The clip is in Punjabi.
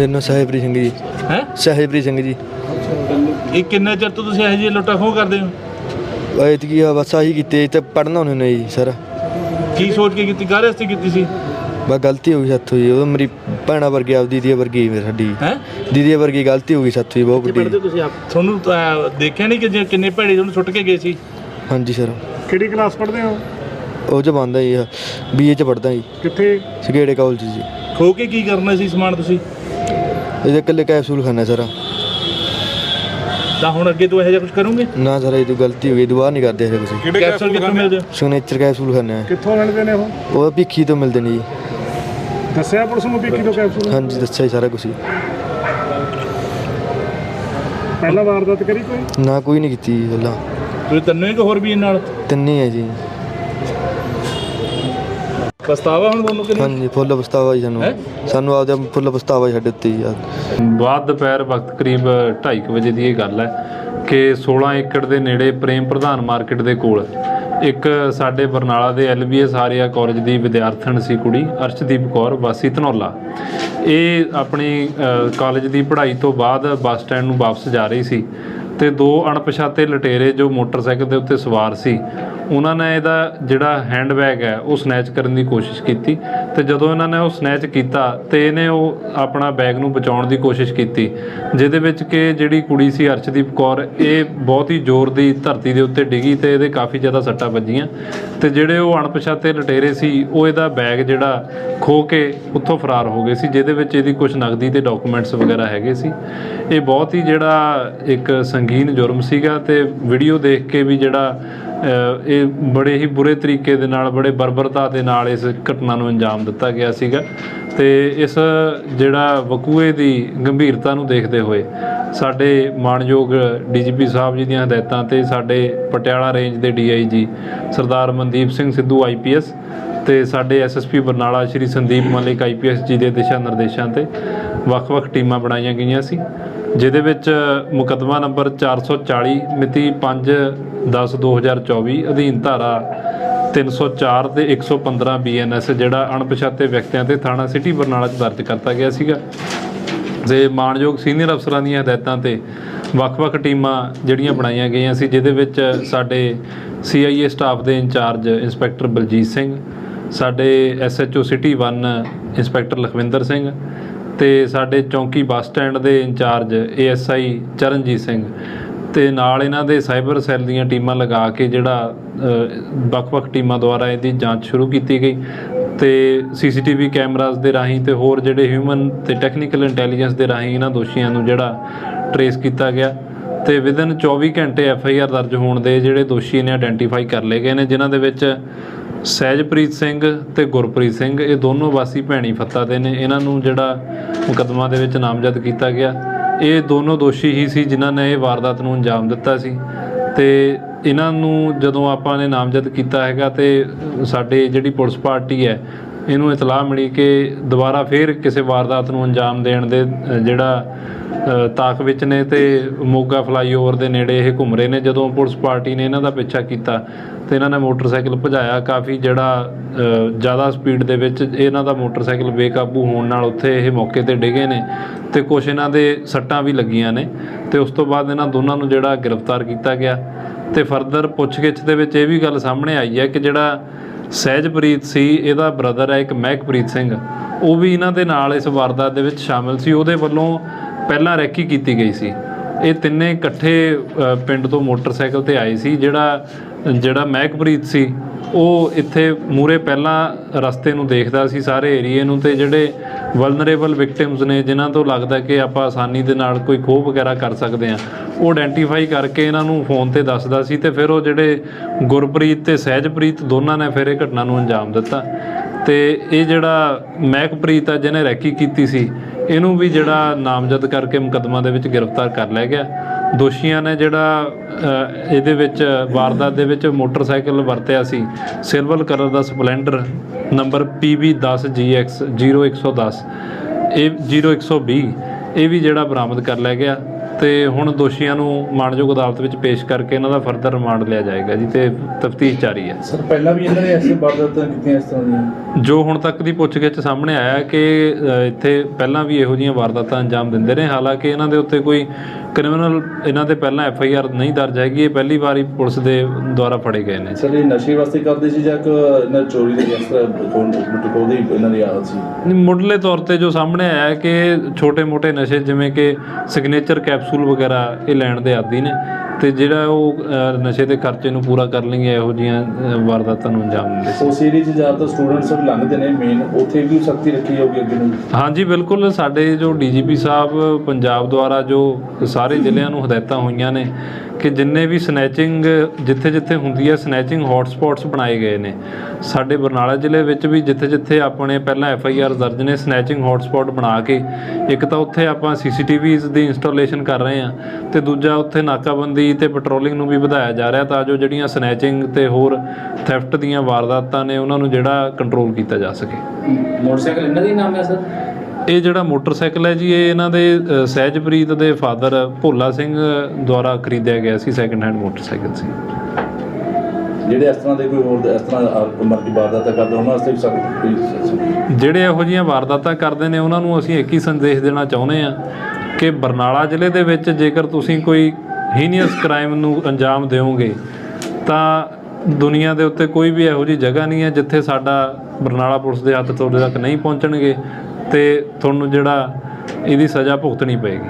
ਮੇਰਾ ਨਾਮ ਸਾਹਿਬਰੀ ਸਿੰਘ ਜੀ। ਹੈ? ਸਾਹਿਬਰੀ ਸਿੰਘ ਜੀ। ਇਹ ਕਿੰਨੇ ਚਿਰ ਤੋਂ ਤੁਸੀਂ ਇਹੋ ਜਿਹੀ ਲੁੱਟਾਂ ਖੋਹ ਕਰਦੇ ਹੋ? ਐਤਕੀ ਆ ਬਸ ਆਹੀ ਕੀਤੀ ਤੇ ਪੜਨਾ ਉਹਨੇ ਨੇ ਜੀ ਸਰ। ਕੀ ਸੋਚ ਕੇ ਕੀਤੀ? ਕਾਹਦੇ ਵਾਸਤੇ ਕੀਤੀ ਸੀ? ਬਸ ਗਲਤੀ ਹੋ ਗਈ ਸਾਥੋਂ ਜੀ ਉਹ ਮੇਰੀ ਭੈਣਾ ਵਰਗੀ ਆਪ ਦੀਦੀ ਵਰਗੀ ਮੇਰੀ ਸਾਡੀ। ਹੈ? ਦੀਦੀ ਵਰਗੀ ਗਲਤੀ ਹੋ ਗਈ ਸਾਥੋਂ ਜੀ ਬਹੁਤ ਵੱਡੀ। ਤੁਸੀਂ ਆਪ? ਤੁਹਾਨੂੰ ਤਾਂ ਦੇਖਿਆ ਨਹੀਂ ਕਿ ਜੇ ਕਿੰਨੇ ਭੈੜੇ ਤੁਹਾਨੂੰ ਸੁੱਟ ਕੇ ਗਏ ਸੀ? ਹਾਂਜੀ ਸਰ। ਕਿਹੜੀ ਕਲਾਸ ਪੜ੍ਹਦੇ ਹੋ? ਉਹ ਚ ਬੰਦਾ ਜੀ ਬੀਏ ਚ ਪੜਦਾ ਜੀ। ਕਿੱਥੇ? ਸਗੇੜੇ ਕਾਲਜ ਜੀ। ਖੋ ਕੇ ਕੀ ਕਰਨਾ ਸੀ ਸਮਾਨ ਤੁਸੀਂ? ਇਹਦੇ ਇਕੱਲੇ ਕੈਪਸੂਲ ਖਾਣਾ ਸਰ। ਤਾਂ ਹੁਣ ਅੱਗੇ ਤੋਂ ਇਹੋ ਜਿਹਾ ਕੁਝ ਕਰੋਗੇ? ਨਾ ਸਰ ਇਹ ਤੋਂ ਗਲਤੀ ਹੋ ਗਈ ਦੁਬਾਰਾ ਨਹੀਂ ਕਰਦੇ ਇਹ ਕੁਝ ਕੈਪਸੂਲ ਕਿੱਥੋਂ ਮਿਲਦੇ? ਆ? ਸਿਗਨੇਚਰ ਕੈਪਸੂਲ ਖਾਣਾ ਹੈ ਕਿੱਥੋਂ ਲੈਣਦੇ ਨੇ ਉਹ? ਉਹ ਭਿੱਖੀ ਤੋਂ ਮਿਲਦੇ ਨੇ ਜੀ। ਦੱਸਿਆ ਪੁਲਿਸ ਨੂੰ ਵੀ ਕਿਲੋ ਕੈਪਸੂਲ? ਹਾਂਜੀ ਦੱਸਿਆ ਜੀ ਸਾਰਾ ਕੁਝ ਪਹਿਲਾਂ ਵਾਰਦਾਤ ਕਰੀ ਕੋਈ? ਨਾ ਕੋਈ ਨਹੀਂ ਕੀਤੀ ਜੀ ਪਹਿਲਾਂ। ਤੁਸੀਂ ਤੰਨੇ ਕਿ ਹੋਰ ਵੀ ਇਹ ਨਾਲ? ਤਿੰਨੇ ਹੈ ਜੀ। ਪਛਤਾਵਾ ਹੁਣ ਤੁਹਾਨੂੰ ਕਿ ਨਹੀਂ? ਹਾਂਜੀ ਫੁੱਲ ਪਛਤਾਵਾ ਜੀ ਸਾਨੂੰ। ਹੈਂ? ਸਾਨੂੰ ਆਪਦਾ ਫੁੱਲ ਪਛਤਾਵਾ ਜੀ ਸਾਡੇ ਉੱਤੇ ਜੀ ਬਾਅਦ ਦੁਪਹਿਰ ਵਕਤ ਕਰੀਬ 2:30 ਵਜੇ ਦੀ ਇਹ ਗੱਲ ਹੈ ਕਿ 16 ਏਕੜ ਦੇ ਨੇੜੇ ਪ੍ਰੇਮ ਪ੍ਰਧਾਨ ਮਾਰਕੀਟ ਦੇ ਕੋਲ ਇੱਕ ਸਾਡੇ ਬਰਨਾਲਾ ਦੇ ਐਲਬੀਐਸ ਆਰੀਆ ਕਾਲਜ ਦੀ ਵਿਦਿਆਰਥਣ ਸੀ ਕੁੜੀ ਅਰਸ਼ਦੀਪ ਕੌਰ ਵਾਸੀ ਧਨੌਲਾ। ਇਹ ਆਪਣੀ ਕਾਲਜ ਦੀ ਪੜ੍ਹਾਈ ਤੋਂ ਬਾਅਦ ਬੱਸ ਸਟੈਂਡ ਨੂੰ ਵਾਪਸ ਜਾ ਰਹੀ ਸੀ ਤੇ ਦੋ ਅਣਪਛਾਤੇ ਲਟੇਰੇ ਜੋ ਮੋਟਰਸਾਈਕਲ ਦੇ ਉੱਤੇ ਸਵਾਰ ਸੀ ਉਹਨਾਂ ਨੇ ਇਹਦਾ ਜਿਹੜਾ ਹੈਂਡਬੈਗ ਹੈ, ਉਹ ਸਨੈਚ ਕਰਨ ਦੀ ਕੋਸ਼ਿਸ਼ ਕੀਤੀ ਤੇ ਜਦੋਂ ਇਹਨਾਂ ਨੇ ਉਹ ਸਨੈਚ ਕੀਤਾ ਤੇ ਇਹਨੇ ਉਹ ਆਪਣਾ ਬੈਗ ਨੂੰ ਬਚਾਉਣ ਦੀ ਕੋਸ਼ਿਸ਼ ਕੀਤੀ, ਜਿਹਦੇ ਵਿੱਚ ਕਿ ਜਿਹੜੀ ਕੁੜੀ ਸੀ ਅਰਸ਼ਦੀਪ ਕੌਰ, ਇਹ ਬਹੁਤ ਹੀ ਜ਼ੋਰ ਦੀ ਧਰਤੀ ਦੇ ਉੱਤੇ ਡਿੱਗੀ ਤੇ ਇਹਦੇ ਕਾਫੀ ਜ਼ਿਆਦਾ ਸੱਟਾਂ ਵੱਜੀਆਂ ਤੇ ਜਿਹੜੇ ਉਹ ਅਣਪਛਾਤੇ ਲਟੇਰੇ ਸੀ, ਉਹ ਇਹਦਾ ਬੈਗ ਜਿਹੜਾ ਖੋ ਕੇ ਉੱਥੋਂ ਫਰਾਰ ਹੋ ਗਏ ਸੀ, ਜਿਹਦੇ ਵਿੱਚ ਇਹਦੀ ਕੁਝ ਨਗਦੀ ਤੇ ਡਾਕੂਮੈਂਟਸ ਵਗੈਰਾ ਹੈਗੇ ਸੀ। ਇਹ ਬਹੁਤ ਹੀ ਜਿਹੜਾ ਇੱਕ ਸੰਗੀਨ ਜੁਰਮ ਸੀਗਾ ਤੇ ਵੀਡੀਓ ਦੇਖ ਕੇ ਵੀ ਜਿਹੜਾ ਇਹ ਬੜੇ ਹੀ ਬੁਰੇ ਤਰੀਕੇ ਦੇ ਨਾਲ, ਬੜੇ ਬਰਬਰਤਾ ਦੇ ਨਾਲ ਇਸ ਘਟਨਾ ਨੂੰ ਅੰਜਾਮ ਦਿੱਤਾ ਗਿਆ ਸੀਗਾ। ਤੇ ਇਸ ਜਿਹੜਾ ਵਕੂਏ ਦੀ ਗੰਭੀਰਤਾ ਨੂੰ ਦੇਖਦੇ ਹੋਏ ਸਾਡੇ ਮਾਨਯੋਗ ਡੀਜੀਪੀ ਸਾਹਿਬ ਜੀ ਦੀਆਂ ਹਦਾਇਤਾਂ ਤੇ ਸਾਡੇ ਪਟਿਆਲਾ ਰੇਂਜ ਦੇ ਡੀਆਈਜੀ ਸਰਦਾਰ ਮਨਦੀਪ ਸਿੰਘ ਸਿੱਧੂ ਆਈਪੀਐਸ ਤੇ ਸਾਡੇ ਐਸਐਸਪੀ ਬਰਨਾਲਾ ਸ਼੍ਰੀ ਸੰਦੀਪ ਮਲਿਕ ਆਈਪੀਐਸ ਜੀ ਦੇ ਦਿਸ਼ਾ ਨਿਰਦੇਸ਼ਾਂ ਤੇ ਵੱਖ-ਵੱਖ ਟੀਮਾਂ ਬਣਾਈਆਂ ਗਈਆਂ ਸੀ। ਜਿਹਦੇ ਵਿੱਚ ਮੁਕੱਦਮਾ ਨੰਬਰ 440 ਮਿਤੀ 5/10/2024 ਅਧੀਨ ਧਾਰਾ 304 ਤੇ 115 ਬੀਐਨਐਸ ਜਿਹੜਾ ਅਣਪਛਾਤੇ ਵਿਅਕਤੀਆਂ ਤੇ ਥਾਣਾ ਸਿਟੀ ਬਰਨਾਲਾ 'ਚ ਦਰਜ ਕਰਤਾ ਗਿਆ ਸੀਗਾ। ਤੇ ਮਾਨਯੋਗ ਸੀਨੀਅਰ ਅਫਸਰਾਂ ਦੀਆਂ ਹਦਾਇਤਾਂ ਤੇ ਵੱਖ-ਵੱਖ ਟੀਮਾਂ ਜਿਹੜੀਆਂ ਬਣਾਈਆਂ ਗਈਆਂ ਸੀ, ਜਿਹਦੇ ਵਿੱਚ ਸਾਡੇ ਸੀਆਈਏ ਸਟਾਫ ਦੇ ਇੰਚਾਰਜ ਇੰਸਪੈਕਟਰ ਬਲਜੀਤ ਸਿੰਘ, ਸਾਡੇ SHO city 1 inspector Lakhwinder Singh ਤੇ ਸਾਡੇ ਚੌਂਕੀ ਬੱਸ ਸਟੈਂਡ ਦੇ ਇੰਚਾਰਜ ਏਐਸਆਈ ਚਰਨਜੀਤ ਸਿੰਘ ਤੇ ਨਾਲ ਇਹਨਾਂ ਦੇ ਸਾਈਬਰ ਸੈੱਲ ਦੀਆਂ ਟੀਮਾਂ ਲਗਾ ਕੇ ਜਿਹੜਾ ਵੱਖ-ਵੱਖ ਟੀਮਾਂ ਦੁਆਰਾ ਇਹਦੀ ਜਾਂਚ ਸ਼ੁਰੂ ਕੀਤੀ ਗਈ ਤੇ ਸੀਸੀਟੀਵੀ ਕੈਮਰਾਜ਼ ਦੇ ਰਾਹੀਂ ਤੇ ਹੋਰ ਜਿਹੜੇ ਹਿਊਮਨ ਤੇ ਟੈਕਨੀਕਲ ਇੰਟੈਲੀਜੈਂਸ ਦੇ ਰਾਹੀਂ ਇਹਨਾਂ ਦੋਸ਼ੀਆਂ ਨੂੰ ਜਿਹੜਾ ਟਰੇਸ ਕੀਤਾ ਗਿਆ ਤੇ ਵਿਦਨ 24 ਘੰਟੇ ਐਫ ਆਈ ਆਰ ਦਰਜ ਹੋਣ ਦੇ ਜਿਹੜੇ ਦੋਸ਼ੀ ਨੇ ਆਇਡੈਂਟੀਫਾਈ ਕਰ ਲਏ ਗਏ ਨੇ, ਜਿਨ੍ਹਾਂ ਦੇ ਵਿੱਚ ਸਹਿਜਪ੍ਰੀਤ ਸਿੰਘ ਤੇ ਗੁਰਪ੍ਰੀਤ ਸਿੰਘ, ਇਹ ਦੋਨੋਂ ਵਾਸੀ ਭੈਣੀ ਫੱਤਾ ਦੇ ਨੇ। ਇਹਨਾਂ ਨੂੰ ਜਿਹੜਾ ਮੁਕੱਦਮਾ ਦੇ ਵਿੱਚ ਨਾਮਜ਼ਦ ਕੀਤਾ ਗਿਆ। ਇਹ ਦੋਨੋਂ ਦੋਸ਼ੀ ਹੀ ਸੀ ਜਿਨ੍ਹਾਂ ਨੇ ਇਹ ਵਾਰਦਾਤ ਨੂੰ ਅੰਜਾਮ ਦਿੱਤਾ ਸੀ। ਤੇ ਇਹਨਾਂ ਨੂੰ ਜਦੋਂ ਆਪਾਂ ਨੇ ਨਾਮਜ਼ਦ ਕੀਤਾ ਹੈਗਾ ਤੇ ਸਾਡੇ ਜਿਹੜੀ ਪੁਲਿਸ ਪਾਰਟੀ ਹੈ ਇਹਨੂੰ ਇਤਲਾਹ ਮਿਲੀ ਕਿ ਦੁਬਾਰਾ ਫੇਰ ਕਿਸੇ ਵਾਰਦਾਤ ਨੂੰ ਅੰਜਾਮ ਦੇਣ ਦੇ ਜਿਹੜਾ ਅ, ਤਾਕ ਵਿੱਚ ਨੇ ਤੇ ਮੋਗਾ ਫਲਾਈਓਵਰ ਦੇ ਨੇੜੇ ਇਹ ਘੁੰਮ ਰਹੇ ਨੇ। ਜਦੋਂ ਪੁਲਿਸ ਪਾਰਟੀ ਨੇ ਇਹਨਾਂ ਦਾ ਪਿੱਛਾ ਕੀਤਾ ਤੇ ਇਹਨਾਂ ਨੇ ਮੋਟਰਸਾਈਕਲ ਭਜਾਇਆ। ਕਾਫੀ ਜਿਹੜਾ ਜ਼ਿਆਦਾ ਸਪੀਡ ਦੇ ਵਿੱਚ ਇਹਨਾਂ ਦਾ ਮੋਟਰਸਾਈਕਲ ਬੇਕਾਬੂ ਹੋਣ ਨਾਲ ਉੱਥੇ ਇਹ ਮੌਕੇ ਤੇ ਡਿੱਗੇ ਨੇ ਤੇ ਕੁਝ ਇਹਨਾਂ ਦੇ ਸੱਟਾਂ ਵੀ ਲੱਗੀਆਂ ਨੇ ਤੇ ਉਸ ਤੋਂ ਬਾਅਦ ਇਹਨਾਂ ਦੋਨਾਂ ਨੂੰ ਜਿਹੜਾ ਗ੍ਰਿਫਤਾਰ ਕੀਤਾ ਗਿਆ। ਤੇ ਫਰਦਰ ਪੁੱਛਗਿੱਛ ਦੇ ਵਿੱਚ ਇਹ ਵੀ ਗੱਲ ਸਾਹਮਣੇ ਆਈ ਹੈ ਕਿ ਜਿਹੜਾ ਸਹਿਜਪ੍ਰੀਤ ਸੀ, ਇਹਦਾ ਬ੍ਰਦਰ ਹੈ ਇੱਕ ਮਹਿਕਪ੍ਰੀਤ ਸਿੰਘ। ਉਹ ਵੀ ਇਹਨਾਂ ਦੇ ਨਾਲ ਇਸ ਵਾਰਦਾਤ ਦੇ ਵਿੱਚ ਸ਼ਾਮਿਲ ਸੀ। ਉਹਦੇ ਵੱਲੋਂ ਪਹਿਲਾਂ ਰੈਕੀ ਕੀਤੀ ਗਈ ਸੀ। ਇਹ ਤਿੰਨੇ ਇਕੱਠੇ ਪਿੰਡ ਤੋਂ ਮੋਟਰਸਾਈਕਲ ਤੇ ਆਏ ਸੀ। ਜਿਹੜਾ ਜਿਹੜਾ ਮਹਿਕਪ੍ਰੀਤ ਸੀ, ਉਹ ਇੱਥੇ ਮੂਰੇ ਪਹਿਲਾਂ ਰਸਤੇ ਨੂੰ ਦੇਖਦਾ ਸੀ, ਸਾਰੇ ਏਰੀਏ ਨੂੰ ਤੇ ਜਿਹੜੇ ਵਲਨਰੇਬਲ ਵਿਕਟਿਮਸ ਨੇ, ਜਿਨ੍ਹਾਂ ਤੋਂ ਲੱਗਦਾ ਕਿ ਆਪਾਂ ਆਸਾਨੀ ਦੇ ਨਾਲ ਕੋਈ ਖੋਹ ਵਗੈਰਾ ਕਰ ਸਕਦੇ ਆ ਉਹ ਆਇਡੈਂਟੀਫਾਈ ਕਰਕੇ ਇਹਨਾਂ ਨੂੰ ਫੋਨ ਤੇ ਦੱਸਦਾ ਸੀ ਤੇ ਫਿਰ ਉਹ ਜਿਹੜੇ ਗੁਰਪ੍ਰੀਤ ਤੇ ਸਹਿਜਪ੍ਰੀਤ ਦੋਨਾਂ ਨੇ ਫਿਰ ਇਹ ਘਟਨਾ ਨੂੰ ਅੰਜਾਮ ਦਿੱਤਾ। ਤੇ ਇਹ ਜਿਹੜਾ ਮਹਿਕਪ੍ਰੀਤ ਆ, ਜਿਹਨੇ ਰੈਕੀ ਕੀਤੀ ਸੀ, ਇਹਨੂੰ ਵੀ ਜਿਹੜਾ ਨਾਮਜ਼ਦ ਕਰਕੇ ਮੁਕੱਦਮਾ ਦੇ ਵਿੱਚ ਗ੍ਰਿਫਤਾਰ ਕਰ ਲਿਆ ਗਿਆ। ਦੋਸ਼ੀਆਂ ਨੇ ਜਿਹੜਾ ਇਹਦੇ ਵਿੱਚ, ਵਾਰਦਾਤ ਦੇ ਵਿੱਚ ਮੋਟਰਸਾਈਕਲ ਵਰਤਿਆ ਸੀ, ਸਿਲਵਰ ਕਲਰ ਦਾ ਸਪਲੈਂਡਰ ਨੰਬਰ PB10GX 0110 ਇਹ 0120 ਇਹ ਵੀ ਜਿਹੜਾ ਬਰਾਮਦ ਕਰ ਲਿਆ ਗਿਆ ਤੇ ਹੁਣ ਦੋਸ਼ੀਆਂ ਨੂੰ ਮਾਣਯੋਗ ਅਦਾਲਤ ਵਿੱਚ ਪੇਸ਼ ਕਰਕੇ ਇਹਨਾਂ ਦਾ ਫਰਦਰ ਰਿਮਾਂਡ ਲਿਆ ਜਾਏਗਾ ਜੀ ਤੇ ਤਫਤੀਸ਼ ਜਾਰੀ ਹੈ। ਸਰ ਪਹਿਲਾਂ ਵੀ ਇਹਨਾਂ ਨੇ ਐਸੇ ਵਾਰਦਾਤਾਂ ਕੀਤੀਆਂ ਇਸ ਤਰ੍ਹਾਂ ਦੀਆਂ? ਜੋ ਹੁਣ ਤੱਕ ਦੀ ਪੁੱਛਗਿੱਛ ਸਾਹਮਣੇ ਆਇਆ ਕਿ ਇੱਥੇ ਪਹਿਲਾਂ ਵੀ ਇਹੋ ਜਿਹੀਆਂ ਵਾਰਦਾਤਾਂ ਅੰਜਾਮ ਦਿੰਦੇ ਨੇ ਹਾਲਾਂਕਿ ਇਹਨਾਂ ਦੇ ਉੱਤੇ ਕੋਈ ਕ੍ਰਿਮੀਨਲ ਇਹਨਾਂ ਦੇ ਪਹਿਲਾਂ ਐਫ ਆਈ ਆਰ ਨਹੀਂ ਦਰਜ ਹੈਗੀ ਇਹ ਪਹਿਲੀ ਵਾਰੀ ਪੁਲਿਸ ਦੇ ਦੁਆਰਾ ਫੜੇ ਗਏ ਨੇ। ਸਰ ਇਹ ਨਸ਼ੇ ਵਾਸਤੇ ਕਰਦੇ ਸੀ ਜਾਂ ਕਿ ਇਹਨਾਂ ਚੋਰੀ ਦੇ ਇਸ ਤਰ੍ਹਾਂ ਕੋਲ ਟਕੋਦੇ ਇਹਨਾਂ ਦੀ ਆਦਤ ਸੀ? ਨਹੀਂ, ਮੁੱਢਲੇ ਤੌਰ ਤੇ ਜੋ ਸਾਹਮਣੇ ਆਇਆ ਹੈ ਕਿ ਛੋਟੇ-ਮੋਟੇ ਨਸ਼ੇ ਜਿਵੇਂ ਕਿ ਸਿਗਨੇਚਰ ਕੈਪਸੂਲ ਵਗੈਰਾ ਇਹ ਲੈਣ ਦੇ ਆਦੀ ਨੇ। ਤੇ ਜਿਹੜਾ ਉਹ ਨਸ਼ੇ ਦੇ ਖਰਚੇ ਨੂੰ ਪੂਰਾ ਕਰਨ ਲਈ ਇਹੋ ਜਿਹੀਆਂ ਵਾਰਦਾਤਾਂ ਨੂੰ ਅੰਜਾਮ ਦਿੰਦੇ ਸੀ। ਉਸ ਏਰੀਏ 'ਚ ਜ਼ਿਆਦਾਤਰ ਸਟੂਡੈਂਟਸ ਲੰਘਦੇ ਨੇ ਮੇਨ ਉੱਥੇ ਵੀ ਸਖਤੀ ਰੱਖੀ ਜਾਊਗੀ ਅੱਗੇ ਨੂੰ। ਹਾਂਜੀ ਬਿਲਕੁਲ। ਸਾਡੇ ਜੋ ਡੀਜੀਪੀ ਸਾਹਿਬ ਪੰਜਾਬ ਦੁਆਰਾ ਜੋ ਸਾਰੇ ਜ਼ਿਲ੍ਹਿਆਂ ਨੂੰ ਹਦਾਇਤਾਂ ਹੋਈਆਂ ਨੇ ਕਿ ਜਿੰਨੇ ਵੀ ਸਨੈਚਿੰਗ ਜਿੱਥੇ-ਜਿੱਥੇ ਹੁੰਦੀ ਹੈ ਸਨੈਚਿੰਗ ਹੌਟਸਪੌਟਸ ਬਣਾਏ ਗਏ ਨੇ। ਸਾਡੇ ਬਰਨਾਲਾ ਜ਼ਿਲ੍ਹੇ ਵਿੱਚ ਵੀ ਜਿੱਥੇ-ਜਿੱਥੇ ਆਪਣੇ ਪਹਿਲਾਂ ਐਫ ਆਈ ਆਰ ਦਰਜ ਨੇ ਸਨੈਚਿੰਗ ਹੌਟਸਪੌਟ ਬਣਾ ਕੇ, ਇੱਕ ਤਾਂ ਉੱਥੇ ਆਪਾਂ ਸੀਸੀਟੀਵੀਜ਼ ਦੀ ਇੰਸਟਾਲੇਸ਼ਨ ਕਰ ਰਹੇ ਹਾਂ ਤੇ ਦੂਜਾ ਉੱਥੇ ਨਾਕਾਬੰਦੀ ਤੇ ਪੈਟਰੋਲਿੰਗ ਨੂੰ ਵੀ ਵਧਾਇਆ ਜਾ ਰਿਹਾ ਤਾਂ ਜੋ ਜਿਹੜੀਆਂ ਸਨੈਚਿੰਗ ਤੇ ਹੋਰ ਥੈਫਟ ਦੀਆਂ ਵਾਰਦਾਤਾਂ ਨੇ ਉਹਨਾਂ ਨੂੰ ਜਿਹੜਾ ਕੰਟਰੋਲ ਕੀਤਾ ਜਾ ਸਕੇ। ਮੋਟਰਸਾਈਕਲ ਇਹਨਾਂ ਦਾ ਨਾਮ ਹੈ ਸਰ? ਇਹ ਜਿਹੜਾ ਮੋਟਰਸਾਈਕਲ ਹੈ ਜੀ ਇਹ ਇਹਨਾਂ ਦੇ ਸਹਿਜਪ੍ਰੀਤ ਦੇ ਫਾਦਰ ਭੋਲਾ ਸਿੰਘ ਦੁਆਰਾ ਖਰੀਦਿਆ ਗਿਆ ਸੀ ਸੈਕੰਡ ਹੈਂਡ ਮੋਟਰਸਾਈਕਲ ਸੀ। ਜਿਹੜੇ ਇਸ ਤਰ੍ਹਾਂ ਦੇ ਕੋਈ ਹੋਰ ਇਸ ਤਰ੍ਹਾਂ ਮਰਜ਼ੀ ਵਾਰਦਾਤਾਂ ਕਰਦੇ ਉਹਨਾਂ ਵਾਸਤੇ ਵੀ ਸਖਤ ਜਿਹੜੇ ਇਹੋ ਜਿਹੀਆਂ ਵਾਰਦਾਤਾਂ ਕਰਦੇ ਨੇ ਉਹਨਾਂ ਨੂੰ ਅਸੀਂ ਇੱਕ ਹੀ ਸੰਦੇਸ਼ ਦੇਣਾ ਚਾਹੁੰਦੇ ਆ ਕਿ ਬਰਨਾਲਾ ਜ਼ਿਲ੍ਹੇ ਦੇ ਵਿੱਚ ਜੇਕਰ ਤੁਸੀਂ ਕੋਈ ਹੀਨੀਅਸ ਕ੍ਰਾਈਮ ਨੂੰ ਅੰਜਾਮ ਦਿਓਗੇ ਤਾਂ ਦੁਨੀਆ ਦੇ ਉੱਤੇ ਕੋਈ ਵੀ ਇਹੋ ਜਿਹੀ ਜਗ੍ਹਾ ਨਹੀਂ ਹੈ ਜਿੱਥੇ ਸਾਡਾ ਬਰਨਾਲਾ ਪੁਲਿਸ ਦੇ ਹੱਥ ਤੁਹਾਡੇ ਤੱਕ ਨਹੀਂ ਪਹੁੰਚਣਗੇ। ਤੇ ਤੁਹਾਨੂੰ ਜਿਹੜਾ ਇਹਦੀ ਸਜ਼ਾ ਭੁਗਤਣੀ ਪਏਗੀ।